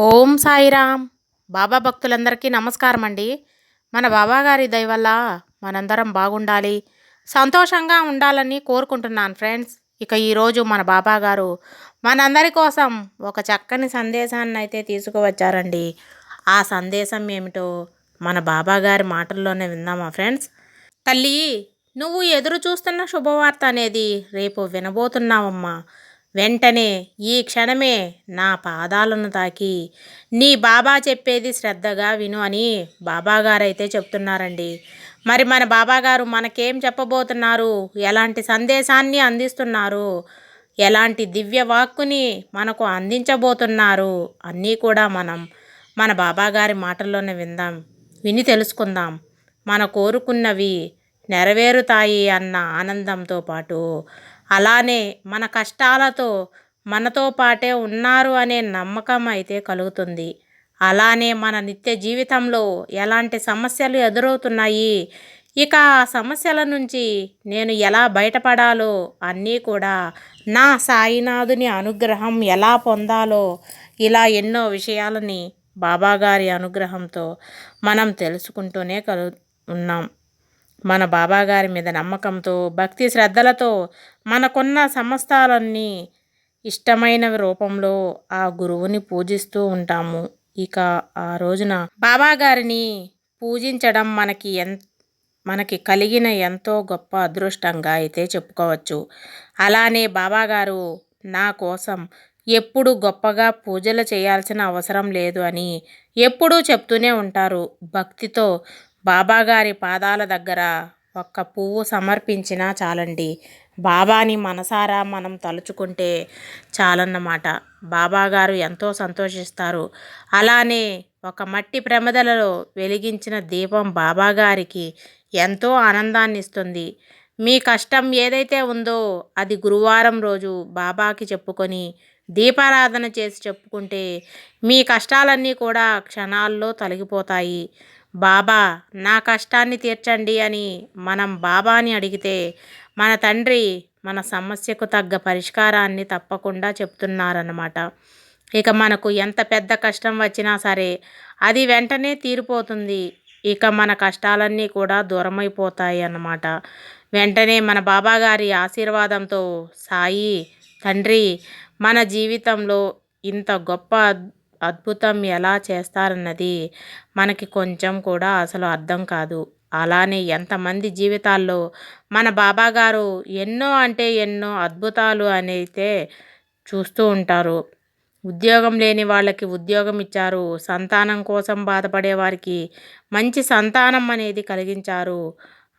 ఓం సాయిరామ్ బాబా భక్తులందరికీ నమస్కారం అండి మన బాబాగారి దయ వల్ల మనందరం బాగుండాలి. సంతోషంగా ఉండాలని కోరుకుంటున్నాను ఫ్రెండ్స్. ఇక ఈరోజు మన బాబాగారు మనందరి కోసం ఒక చక్కని సందేశాన్ని అయితే తీసుకువచ్చారండి. ఆ సందేశం ఏమిటో మన బాబాగారి మాటల్లోనే విందామా ఫ్రెండ్స్? తల్లి నువ్వు ఎదురు చూస్తున్న శుభవార్త అనేది రేపు వినబోతున్నావమ్మా. వెంటనే ఈ క్షణమే నా పాదాలను తాకి నీ బాబా చెప్పేది శ్రద్ధగా విను అని బాబాగారైతే చెప్తున్నారండి. మరి మన బాబాగారు మనకేం చెప్పబోతున్నారు? ఎలాంటి సందేశాన్ని అందిస్తున్నారు? ఎలాంటి దివ్య వాక్కుని మనకు అందించబోతున్నారు? అన్నీ కూడా మనం మన బాబాగారి మాటల్లోనే విందాం. విని తెలుసుకుందాం. మన కోరుకున్నవి నెరవేరుతాయి అన్న ఆనందంతో పాటు అలానే మన కష్టాలతో మనతో పాటే ఉన్నారు అనే నమ్మకం అయితే కలుగుతుంది. అలానే మన నిత్య జీవితంలో ఎలాంటి సమస్యలు ఎదురవుతున్నాయి? ఇక ఆ సమస్యల నుంచి నేను ఎలా బయటపడాలో అన్నీ కూడా నా సాయినాథుని అనుగ్రహం ఎలా పొందాలో ఇలా ఎన్నో విషయాలని బాబాగారి అనుగ్రహంతో మనం తెలుసుకుంటూనే కలు ఉన్నాం. మన బాబాగారి మీద నమ్మకంతో భక్తి శ్రద్ధలతో మనకున్న సమస్తాలన్నీ ఇష్టమైన రూపంలో ఆ గురువుని పూజిస్తూ ఉంటాము. ఇక ఆ రోజున బాబాగారిని పూజించడం మనకి ఎన్ మనకి కలిగిన ఎంతో గొప్ప అదృష్టంగా అయితే చెప్పుకోవచ్చు. అలానే బాబాగారు నా కోసం ఎప్పుడు గొప్పగా పూజలు చేయాల్సిన అవసరం లేదు అని ఎప్పుడూ చెప్తూనే ఉంటారు. భక్తితో బాబాగారి పాదాల దగ్గర ఒక్క పువ్వు సమర్పించినా చాలండి. బాబాని మనసారా మనం తలుచుకుంటే చాలన్నమాట. బాబాగారు ఎంతో సంతోషిస్తారు. అలానే ఒక మట్టి ప్రమదలలో వెలిగించిన దీపం బాబాగారికి ఎంతో ఆనందాన్ని ఇస్తుంది మీ కష్టం ఏదైతే ఉందో అది గురువారం రోజు బాబాకి చెప్పుకొని దీపారాధన చేసి చెప్పుకుంటే మీ కష్టాలన్నీ కూడా క్షణాల్లో తొలగిపోతాయి. బాబా నా కష్టాన్ని తీర్చండి అని మనం బాబాని అడిగితే మన తండ్రి మన సమస్యకు తగ్గ పరిష్కారాన్ని తప్పకుండా చెప్తున్నారన్నమాట. ఇక మనకు ఎంత పెద్ద కష్టం వచ్చినా సరే అది వెంటనే తీరిపోతుంది. ఇక మన కష్టాలన్నీ కూడా దూరమైపోతాయి అన్నమాట. వెంటనే మన బాబాగారి ఆశీర్వాదంతో సాయి తండ్రి మన జీవితంలో ఇంత గొప్ప అద్భుతం ఎలా చేస్తారన్నది మనకి కొంచెం కూడా అసలు అర్థం కాదు. అలానే ఎంతమంది జీవితాల్లో మన బాబాగారు ఎన్నో అంటే ఎన్నో అద్భుతాలు అనైతే చూస్తూ ఉంటారు. ఉద్యోగం లేని వాళ్ళకి ఉద్యోగం ఇచ్చారు. సంతానం కోసం బాధపడే వారికి మంచి సంతానం అనేది కలిగించారు.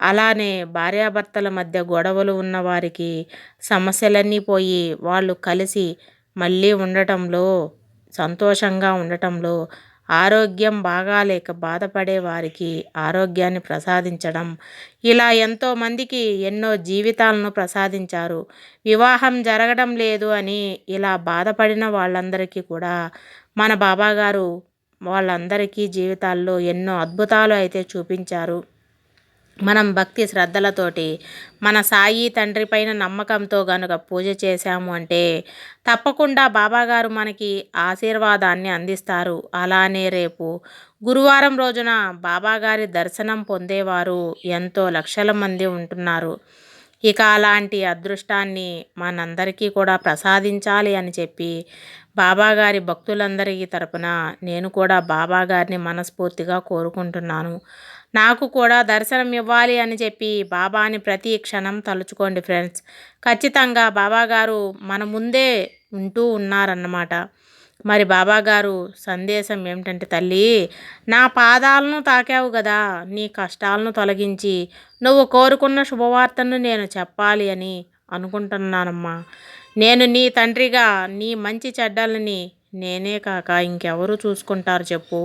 అలానే భార్యాభర్తల మధ్య గొడవలు ఉన్న వారికి సమస్యలన్నీ పోయి వాళ్ళు కలిసి మళ్ళీ ఉండటంలో సంతోషంగా ఉండటంలో ఆరోగ్యం బాగాలేక బాధపడే వారికి ఆరోగ్యాన్ని ప్రసాదించడం. ఇలా ఎంతోమందికి ఎన్నో జీవితాలను ప్రసాదించారు. వివాహం జరగడం లేదు అని ఇలా బాధపడిన వాళ్ళందరికీ కూడా మన బాబాగారు వాళ్ళందరికీ జీవితాల్లో ఎన్నో అద్భుతాలు అయితే చూపించారు. మనం భక్తి శ్రద్ధలతోటి మన సాయి తండ్రి పైన నమ్మకంతో గనుక పూజ చేశాము అంటే తప్పకుండా బాబాగారు మనకి ఆశీర్వాదాన్ని అందిస్తారు. అలానే రేపు గురువారం రోజున బాబాగారి దర్శనం పొందేవారు ఎంతో లక్షల మంది ఉంటున్నారు. ఇక అలాంటి అదృష్టాన్ని మనందరికీ కూడా ప్రసాదించాలి అని చెప్పి బాబాగారి భక్తులందరికీ తరపున నేను కూడా బాబాగారిని మనస్ఫూర్తిగా కోరుకుంటున్నాను. నాకు కూడా దర్శనం ఇవ్వాలి అని చెప్పి బాబాని ప్రతి క్షణం తలుచుకోండి ఫ్రెండ్స్. ఖచ్చితంగా బాబాగారు మన ముందే ఉంటూ ఉన్నారన్నమాట. మరి బాబాగారు సందేశం ఏమిటంటే తల్లి నా పాదాలను తాకావు కదా నీ కష్టాలను తొలగించి నువ్వు కోరుకున్న శుభవార్తను నేను చెప్పాలి అని అనుకుంటున్నానమ్మా. నేను నీ తండ్రిగా నీ మంచి చెడ్డలని నేనే కాక ఇంకెవరు చూసుకుంటారు చెప్పు.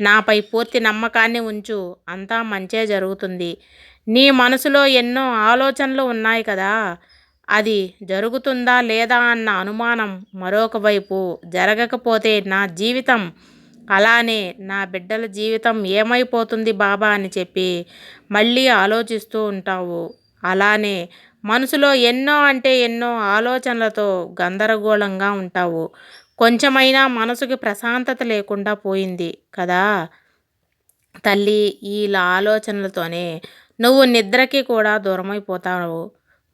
నాపై పూర్తి నమ్మకాన్ని ఉంచు. అంతా మంచే జరుగుతుంది. నీ మనసులో ఎన్నో ఆలోచనలు ఉన్నాయి కదా. అది జరుగుతుందా లేదా అన్న అనుమానం మరొక వైపు జరగకపోతే నా జీవితం అలానే నా బిడ్డల జీవితం ఏమైపోతుంది బాబా అని చెప్పి మళ్ళీ ఆలోచిస్తూ ఉంటావు. అలానే మనసులో ఎన్నో అంటే ఎన్నో ఆలోచనలతో గందరగోళంగా ఉంటావు. కొంచెమైనా మనసుకి ప్రశాంతత లేకుండా పోయింది కదా? తల్లి ఇలా ఆలోచనలతోనే నువ్వు నిద్రకి కూడా దూరమైపోతావు.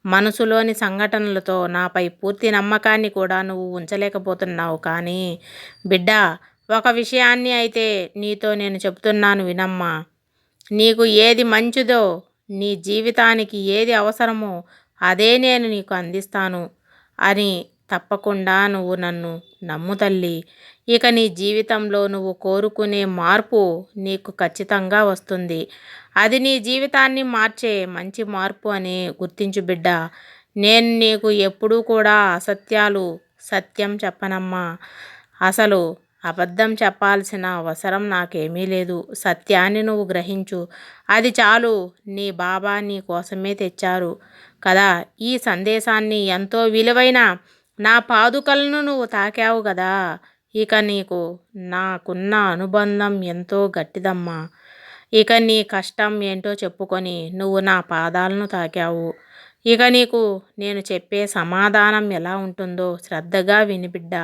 మనసులోని సంఘటనలతో నాపై పూర్తి నమ్మకాన్ని కూడా నువ్వు ఉంచలేకపోతున్నావు. కానీ బిడ్డ ఒక విషయాన్ని అయితే నీతో నేను చెప్తున్నాను వినమ్మా. నీకు ఏది మంచిదో నీ జీవితానికి ఏది అవసరమో అదే నేను నీకు అందిస్తాను అని తప్పకుండా నువ్వు నన్ను నమ్ము తల్లి. ఇక నీ జీవితంలో నువ్వు కోరుకునే మార్పు నీకు ఖచ్చితంగా వస్తుంది. అది నీ జీవితాన్ని మార్చే మంచి మార్పు అని గుర్తించు బిడ్డ. నేను నీకు ఎప్పుడూ కూడా అసత్యాలు సత్యం చెప్పనమ్మా. అసలు అబద్ధం చెప్పాల్సిన అవసరం నాకేమీ లేదు. సత్యాన్ని నువ్వు గ్రహించు. అది చాలు. నీ బాబా నీ కోసమే తెచ్చారు కదా. ఈ సందేశాన్ని ఎంతో విలువైన నా పాదుకలను నువ్వు తాకావు కదా ఇక నీకు నాకున్న అనుబంధం ఎంతో గట్టిదమ్మా. ఇక నీ కష్టం ఏంటో చెప్పుకొని నువ్వు నా పాదాలను తాకావు. ఇక నీకు నేను చెప్పే సమాధానం ఎలా ఉంటుందో శ్రద్ధగా వినిబిడ్డా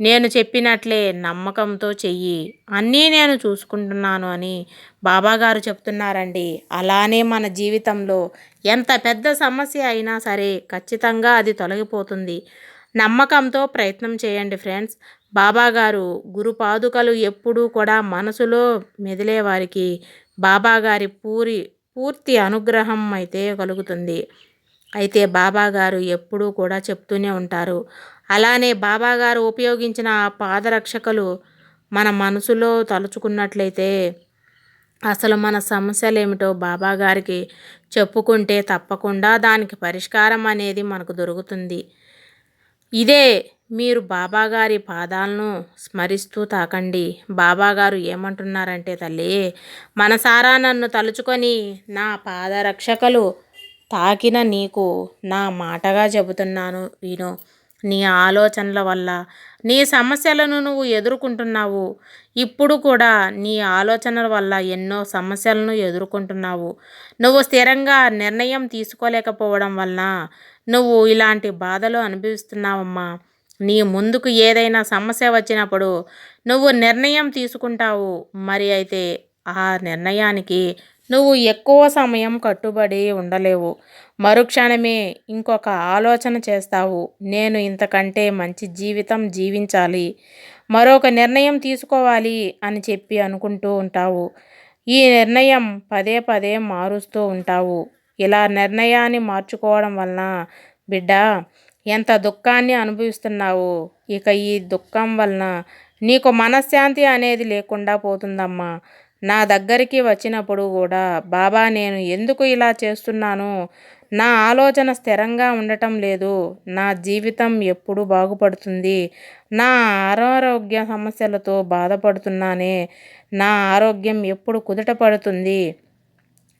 నేను చెప్పినట్లే నమ్మకంతో చెయ్యి. అన్నీ నేను చూసుకుంటున్నాను అని బాబాగారు చెప్తున్నారండి. అలానే మన జీవితంలో ఎంత పెద్ద సమస్య అయినా సరే ఖచ్చితంగా అది తొలగిపోతుంది. నమ్మకంతో ప్రయత్నం చేయండి ఫ్రెండ్స్. బాబాగారు గురుపాదుకలు ఎప్పుడూ కూడా మనసులో మెదిలే వారికి బాబాగారి పూరి పూర్తి అనుగ్రహం అయితే కలుగుతుంది. అయితే బాబాగారు ఎప్పుడూ కూడా చెప్తూనే ఉంటారు. అలానే బాబాగారు ఉపయోగించిన ఆ పాదరక్షకలు మన మనసులో తలుచుకున్నట్లయితే అసలు మన సమస్యలు ఏమిటో బాబాగారికి చెప్పుకుంటే తప్పకుండా దానికి పరిష్కారం అనేది మనకు దొరుకుతుంది. ఇదే మీరు బాబాగారి పాదాలను స్మరిస్తూ తాకండి. బాబాగారు ఏమంటున్నారంటే తల్లి మనసారా నన్ను తలుచుకొని నా పాదరక్షకలు తాకిన నీకు నా మాటగా చెబుతున్నాను విను నీ ఆలోచనల వల్ల నీ సమస్యలను నువ్వు ఎదుర్కొంటున్నావు. ఇప్పుడు కూడా నీ ఆలోచనల వల్ల ఎన్నో సమస్యలను ఎదుర్కొంటున్నావు. నువ్వు స్థిరంగా నిర్ణయం తీసుకోలేకపోవడం వలన నువ్వు ఇలాంటి బాధలు అనుభవిస్తున్నావమ్మా. నీ ముందుకు ఏదైనా సమస్య వచ్చినప్పుడు నువ్వు నిర్ణయం తీసుకుంటావు. మరి అయితే ఆ నిర్ణయానికి నువ్వు ఎక్కువ సమయం కట్టుబడి ఉండలేవు. మరుక్షణమే ఇంకొక ఆలోచన చేస్తావు. నేను ఇంతకంటే మంచి జీవితం జీవించాలి. మరొక నిర్ణయం తీసుకోవాలి అని చెప్పి అనుకుంటూ ఉంటావు. ఈ నిర్ణయం పదే పదే మారుస్తూ ఉంటావు. ఇలా నిర్ణయాన్ని మార్చుకోవడం వలన బిడ్డ ఎంత దుఃఖాన్ని అనుభవిస్తున్నావు? ఇక ఈ దుఃఖం వలన నీకు మనశ్శాంతి అనేది లేకుండా పోతుందమ్మా. నా దగ్గరికి వచ్చినప్పుడు కూడా బాబా నేను ఎందుకు ఇలా చేస్తున్నాను? నా ఆలోచన స్థిరంగా ఉండటం లేదు. నా జీవితం ఎప్పుడు బాగుపడుతుంది. నా అనారోగ్య సమస్యలతో బాధపడుతున్నానే. నా ఆరోగ్యం ఎప్పుడు కుదుట పడుతుంది?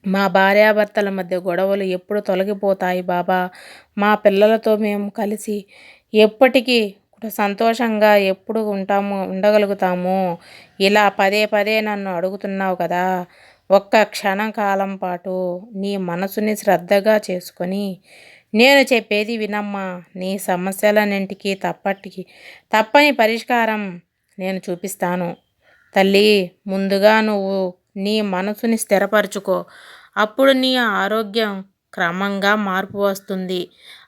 మా భార్యాభర్తల మధ్య గొడవలు ఎప్పుడు తొలగిపోతాయి బాబా? మా పిల్లలతో మేము కలిసి ఎప్పటికీ సంతోషంగా ఎప్పుడు ఉంటాము ఉండగలుగుతాము? ఇలా పదే పదే నన్ను అడుగుతున్నావు కదా! ఒక్క క్షణం కాలం పాటు నీ మనసుని శ్రద్ధగా చేసుకొని నేను చెప్పేది వినమ్మా! నీ సమస్యలన్నింటికి తప్పటికి తప్పని పరిష్కారం నేను చూపిస్తాను. తల్లి ముందుగా నువ్వు నీ మనసుని స్థిరపరచుకో. అప్పుడు నీ ఆరోగ్యం క్రమంగా మార్పు వస్తుంది.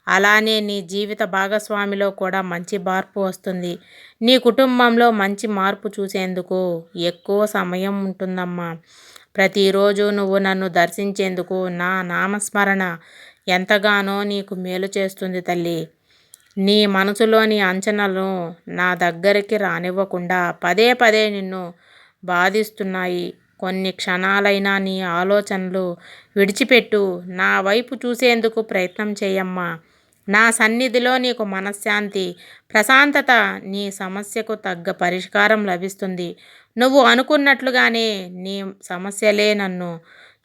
అలానే నీ జీవిత భాగస్వామిలో కూడా మంచి మార్పు వస్తుంది. నీ కుటుంబంలో మంచి మార్పు చూసేందుకు ఎక్కువ సమయం ఉంటుందమ్మా. ప్రతిరోజు నువ్వు నన్ను దర్శించేందుకు నా నామస్మరణ ఎంతగానో నీకు మేలు చేస్తుంది తల్లి. నీ మనసులోని అంచనలు నా దగ్గరికి రానివ్వకుండా పదే పదే నిన్ను బాధిస్తున్నాయి. కొన్ని క్షణాలైనా నీ ఆలోచనలు విడిచిపెట్టు. నా వైపు చూసేందుకు ప్రయత్నం చేయమ్మా. నా సన్నిధిలో నీకు మనశ్శాంతి ప్రశాంతత నీ సమస్యకు తగ్గ పరిష్కారం లభిస్తుంది. నువ్వు అనుకున్నట్లుగానే నీ సమస్యలే నన్ను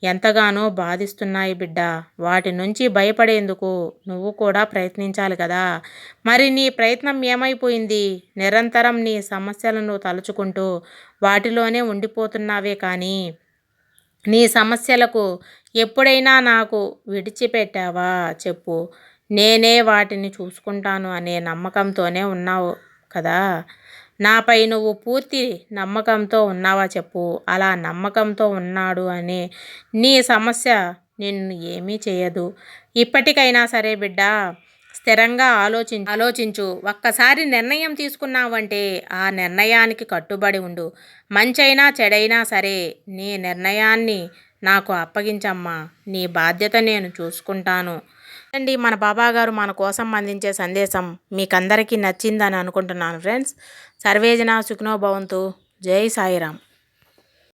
ఎంతగానో బాధిస్తున్నాయి బిడ్డ. వాటి నుంచి భయపడేందుకు నువ్వు కూడా ప్రయత్నించాలి కదా. మరి నీ ప్రయత్నం ఏమైపోయింది? నిరంతరం నీ సమస్యలను తలుచుకుంటూ వాటిలోనే ఉండిపోతున్నావే కానీ నీ సమస్యలకు ఎప్పుడైనా నాకు విడిచిపెట్టావా చెప్పు. నేనే వాటిని చూసుకుంటాను అనే నమ్మకంతోనే ఉన్నావు కదా. నాపై నువ్వు పూర్తి నమ్మకంతో ఉన్నావా చెప్పు. అలా నమ్మకంతో ఉన్నాడు అనే నీ సమస్య నిన్ను ఏమీ చేయదు. ఇప్పటికైనా సరే బిడ్డ స్థిరంగా ఆలోచి ఆలోచించు. ఒక్కసారి నిర్ణయం తీసుకున్నావంటే ఆ నిర్ణయానికి కట్టుబడి ఉండు. మంచైనా చెడైనా సరే నీ నిర్ణయాన్ని నాకు అప్పగించమ్మా. నీ బాధ్యత నేను చూసుకుంటాను. అండి మన బాబా గారు మన కోసం అందించే సందేశం మీకందరికీ నచ్చిందని అనుకుంటున్నాను ఫ్రెండ్స్. సర్వేజన సుఖనో భవంతు. జై సాయిరామ్.